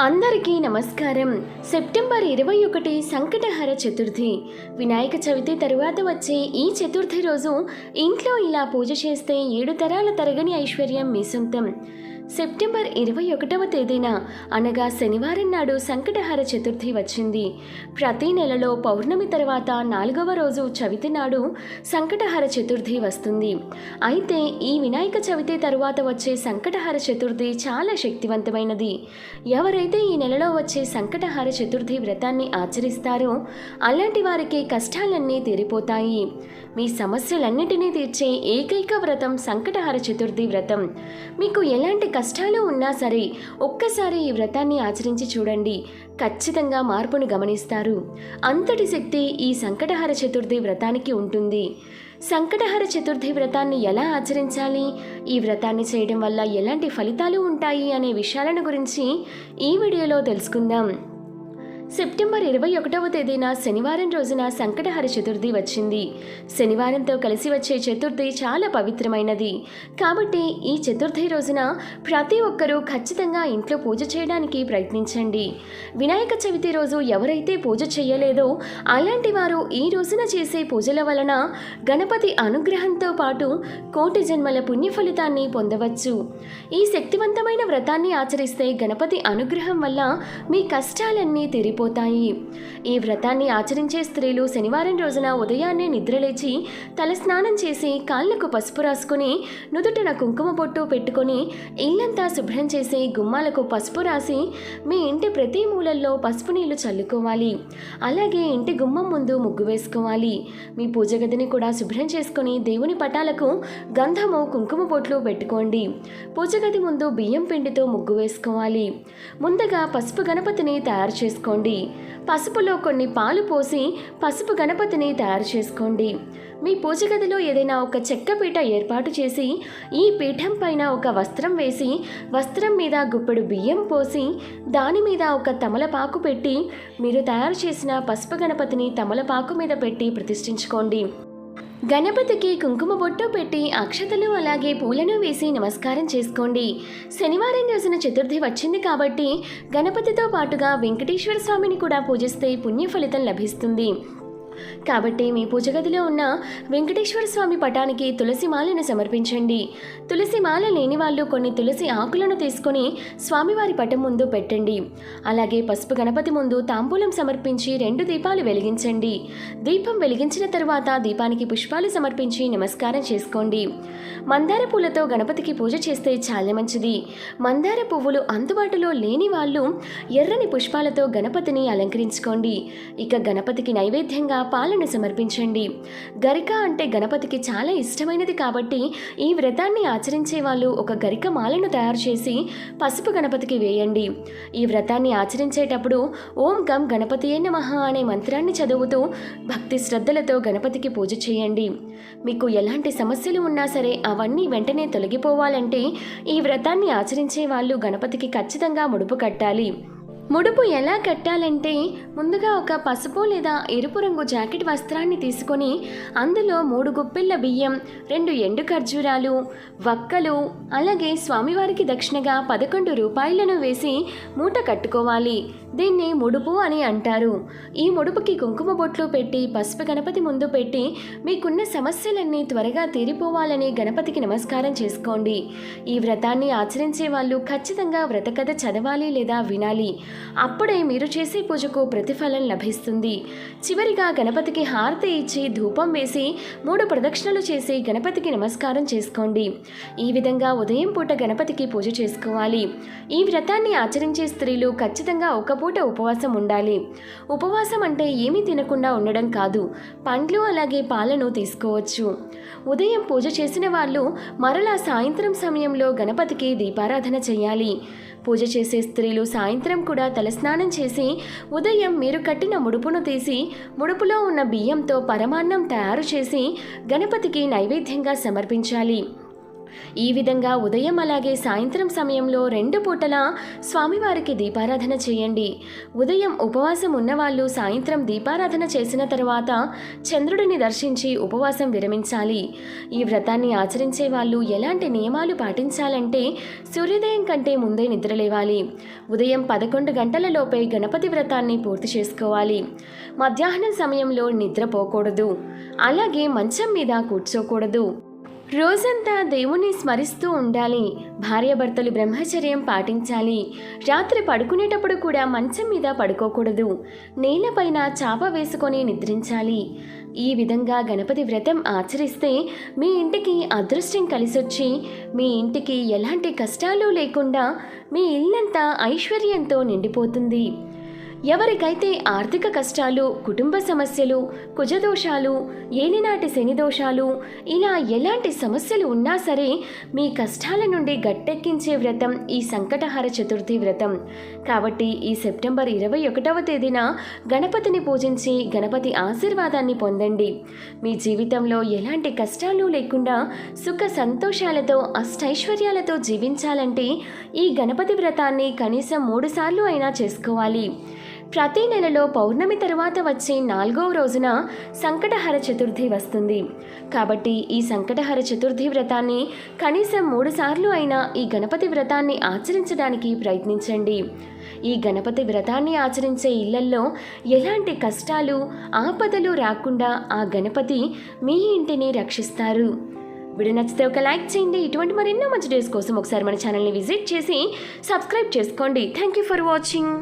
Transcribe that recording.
అందరికీ నమస్కారం. సెప్టెంబర్ ఇరవై ఒకటి సంకటహర చతుర్థి. వినాయక చవితి తరువాత వచ్చే ఈ చతుర్థి రోజు ఇంట్లో ఇలా పూజ చేస్తే ఏడు తరాల తరగని ఐశ్వర్యం మీ సొంతం. సెప్టెంబర్ ఇరవై ఒకటవ తేదీన అనగా శనివారం నాడు సంకటహర చతుర్థి వచ్చింది. ప్రతి నెలలో పౌర్ణమి తర్వాత నాలుగవ రోజు చవితి నాడు సంకటహర చతుర్థి వస్తుంది. అయితే ఈ వినాయక చవితి తరువాత వచ్చే సంకటహర చతుర్థి చాలా శక్తివంతమైనది. ఎవరైతే ఈ నెలలో వచ్చే సంకటహర చతుర్థి వ్రతాన్ని ఆచరిస్తారో అలాంటి వారికి కష్టాలన్నీ తీరిపోతాయి. మీ సమస్యలన్నిటినీ తీర్చే ఏకైక వ్రతం సంకటహర చతుర్థి వ్రతం. మీకు ఎలాంటి కష్టాలు ఉన్నా సరే ఒక్కసారి ఈ వ్రతాన్ని ఆచరించి చూడండి. ఖచ్చితంగా మార్పును గమనిస్తారు. అంతటి శక్తి ఈ సంకటహర చతుర్థి వ్రతానికి ఉంటుంది. సంకటహర చతుర్థి వ్రతాన్ని ఎలా ఆచరించాలి? ఈ వ్రతాన్ని చేయడం వల్ల ఎలాంటి ఫలితాలు ఉంటాయి? అనే విషయాలను గురించి ఈ వీడియోలో తెలుసుకుందాం. సెప్టెంబర్ ఇరవై ఒకటవ తేదీన శనివారం రోజున సంకటహర చతుర్థి వచ్చింది. శనివారంతో కలిసి వచ్చే చతుర్థి చాలా పవిత్రమైనది. కాబట్టి ఈ చతుర్థి రోజున ప్రతి ఒక్కరూ ఖచ్చితంగా ఇంట్లో పూజ చేయడానికి ప్రయత్నించండి. వినాయక చవితి రోజు ఎవరైతే పూజ చేయలేదో అలాంటి వారు ఈ రోజున చేసే పూజల వలన గణపతి అనుగ్రహంతో పాటు కోటి జన్మల పుణ్య ఫలితాన్ని పొందవచ్చు. ఈ శక్తివంతమైన వ్రతాన్ని ఆచరిస్తే గణపతి అనుగ్రహం వల్ల మీ కష్టాలన్నీ వెళ్ళిపోతాయి ఈ వ్రతాన్ని ఆచరించే స్త్రీలు శనివారం రోజున ఉదయాన్నే నిద్రలేచి తల స్నానం చేసి కాళ్ళకు పసుపు రాసుకుని నుదుటన కుంకుమ బొట్టు పెట్టుకొని ఇల్లంతా శుభ్రం చేసి గుమ్మాలకు పసుపు రాసి మీ ఇంటి ప్రతి మూలల్లో పసుపు నీళ్ళు చల్లుకోవాలి. అలాగే ఇంటి గుమ్మం ముందు ముగ్గు వేసుకోవాలి. మీ పూజ గదిని కూడా శుభ్రం చేసుకొని దేవుని పటాలకు గంధము కుంకుమ బొట్లు పెట్టుకోండి. పూజ గది ముందు బియ్యం పిండితో ముగ్గు వేసుకోవాలి. ముందుగా పసుపు గణపతిని తయారు చేసుకోండి. పసుపులో కొన్ని పాలు పోసి పసుపు గణపతిని తయారు చేసుకోండి. మీ పూజ గదిలో ఏదైనా ఒక చెక్క పీట ఏర్పాటు చేసి ఈ పీఠం పైన ఒక వస్త్రం వేసి వస్త్రం మీద గుప్పెడు బియ్యం పోసి దాని మీద ఒక తమలపాకు పెట్టి మీరు తయారు చేసిన పసుపు గణపతిని తమలపాకు మీద పెట్టి ప్రతిష్ఠించుకోండి. గణపతికి కుంకుమ బొట్టు పెట్టి అక్షతలు అలాగే పూలను వేసి నమస్కారం చేసుకోండి. శనివారం రోజున చతుర్థి వచ్చింది కాబట్టి గణపతితో పాటుగా వెంకటేశ్వర స్వామిని కూడా పూజిస్తే పుణ్య ఫలితం లభిస్తుంది. కాబట్టి మీ పూజ గదిలో ఉన్న వెంకటేశ్వర స్వామి పటానికి తులసి మాలను సమర్పించండి. తులసి మాల లేని వాళ్ళు కొన్ని తులసి ఆకులను తీసుకొని స్వామివారి పటం ముందు పెట్టండి. అలాగే పసుపు గణపతి ముందు తాంబూలం సమర్పించి రెండు దీపాలు వెలిగించండి. దీపం వెలిగించిన తరువాత దీపానికి పుష్పాలు సమర్పించి నమస్కారం చేసుకోండి. మందార పూలతో గణపతికి పూజ చేస్తే చాలా మంచిది. మందార పువ్వులు అందుబాటులో లేని వాళ్ళు ఎర్రని పుష్పాలతో గణపతిని అలంకరించుకోండి. ఇక గణపతికి నైవేద్యంగా పాలను సమర్పించండి. గరిక అంటే గణపతికి చాలా ఇష్టమైనది కాబట్టి ఈ వ్రతాన్ని ఆచరించే వాళ్ళు ఒక గరిక మాలను తయారు చేసి పసుపు గణపతికి వేయండి. ఈ వ్రతాన్ని ఆచరించేటప్పుడు ఓం గం గణపతియే నమః అనే మంత్రాన్ని చదువుతూ భక్తి శ్రద్ధలతో గణపతికి పూజ చేయండి. మీకు ఎలాంటి సమస్యలు ఉన్నా సరే అవన్నీ వెంటనే తొలగిపోవాలంటే ఈ వ్రతాన్ని ఆచరించే వాళ్ళు గణపతికి ఖచ్చితంగా ముడుపు కట్టాలి. ముడుపు ఎలా కట్టాలంటే ముందుగా ఒక పసుపు లేదా ఎరుపు రంగు జాకెట్ వస్త్రాన్ని తీసుకొని అందులో మూడు గుప్పిళ్ళ బియ్యం రెండు ఎండు ఖర్జూరాలు వక్కలు అలాగే స్వామివారికి దక్షిణగా పదకొండు రూపాయలను వేసి మూట కట్టుకోవాలి. దీన్ని ముడుపు అని అంటారు. ఈ ముడుపుకి కుంకుమ బొట్లు పెట్టి పసుపు గణపతి ముందు పెట్టి మీకున్న సమస్యలన్నీ త్వరగా తీరిపోవాలని గణపతికి నమస్కారం చేసుకోండి. ఈ వ్రతాన్ని ఆచరించే వాళ్ళు ఖచ్చితంగా వ్రతకథ చదవాలి లేదా వినాలి. అప్పుడే మీరు చేసే పూజకు ప్రతిఫలం లభిస్తుంది. చివరిగా గణపతికి హారతి ఇచ్చి ధూపం వేసి మూడు ప్రదక్షిణలు చేసి గణపతికి నమస్కారం చేసుకోండి. ఈ విధంగా ఉదయం పూట గణపతికి పూజ చేసుకోవాలి. ఈ వ్రతాన్ని ఆచరించే స్త్రీలు ఖచ్చితంగా ఒక పూట ఉపవాసం ఉండాలి. ఉపవాసం అంటే ఏమీ తినకుండా ఉండడం కాదు. పండ్లు అలాగే పాలను తీసుకోవచ్చు. ఉదయం పూజ చేసిన వాళ్ళు మరలా సాయంత్రం సమయంలో గణపతికి దీపారాధన చేయాలి. పూజ చేసే స్త్రీలు సాయంత్రం కూడా తలస్నానం చేసి ఉదయం మీరు కట్టిన ముడుపును తీసి ముడుపులో ఉన్న బియ్యంతో పరమాన్నం తయారు చేసి గణపతికి నైవేద్యంగా సమర్పించాలి. ఈ విధంగా ఉదయం అలాగే సాయంత్రం సమయంలో రెండు పూటల స్వామివారికి దీపారాధన చేయండి. ఉదయం ఉపవాసం ఉన్నవాళ్ళు సాయంత్రం దీపారాధన చేసిన తర్వాత చంద్రుడిని దర్శించి ఉపవాసం విరమించాలి. ఈ వ్రతాన్ని ఆచరించే వాళ్ళు ఎలాంటి నియమాలు పాటించాలంటే సూర్యోదయం కంటే ముందే నిద్రలేవాలి. ఉదయం పదకొండు గంటలలోపే గణపతి వ్రతాన్ని పూర్తి చేసుకోవాలి. మధ్యాహ్నం సమయంలో నిద్రపోకూడదు అలాగే మంచం మీద కూర్చోకూడదు. రోజంతా దేవుణ్ణి స్మరిస్తూ ఉండాలి. భార్యాభర్తలు బ్రహ్మచర్యం పాటించాలి. రాత్రి పడుకునేటప్పుడు కూడా మంచం మీద పడుకోకూడదు. నేలపైన చాప వేసుకొని నిద్రించాలి. ఈ విధంగా గణపతి వ్రతం ఆచరిస్తే మీ ఇంటికి అదృష్టం కలిసొచ్చి మీ ఇంటికి ఎలాంటి కష్టాలు లేకుండా మీ ఇల్లంతా ఐశ్వర్యంతో నిండిపోతుంది. ఎవరికైతే ఆర్థిక కష్టాలు కుటుంబ సమస్యలు కుజదోషాలు ఏలినాటి శని దోషాలు ఇలా ఎలాంటి సమస్యలు ఉన్నా సరే మీ కష్టాల నుండి గట్టెక్కించే వ్రతం ఈ సంకటహార చతుర్థి వ్రతం. కాబట్టి ఈ సెప్టెంబర్ ఇరవై ఒకటవ తేదీన గణపతిని పూజించి గణపతి ఆశీర్వాదాన్ని పొందండి. మీ జీవితంలో ఎలాంటి కష్టాలు లేకుండా సుఖ సంతోషాలతో అష్టైశ్వర్యాలతో జీవించాలంటే ఈ గణపతి వ్రతాన్ని కనీసం మూడుసార్లు అయినా చేసుకోవాలి. ప్రతి నెలలో పౌర్ణమి తరువాత వచ్చే నాలుగవ రోజున సంకటహర చతుర్థి వస్తుంది. కాబట్టి ఈ సంకటహర చతుర్థి వ్రతాన్ని కనీసం మూడుసార్లు అయినా ఈ గణపతి వ్రతాన్ని ఆచరించడానికి ప్రయత్నించండి. ఈ గణపతి వ్రతాన్ని ఆచరించే ఇళ్ళల్లో ఎలాంటి కష్టాలు ఆపదలు రాకుండా ఆ గణపతి మీ ఇంటిని రక్షిస్తారు. వీడియో నచ్చితే ఒక లైక్ చేయండి. ఇటువంటి మరెన్నో మంచి డేస్ కోసం ఒకసారి మన ఛానల్ని విజిట్ చేసి సబ్స్క్రైబ్ చేసుకోండి. Thank you for watching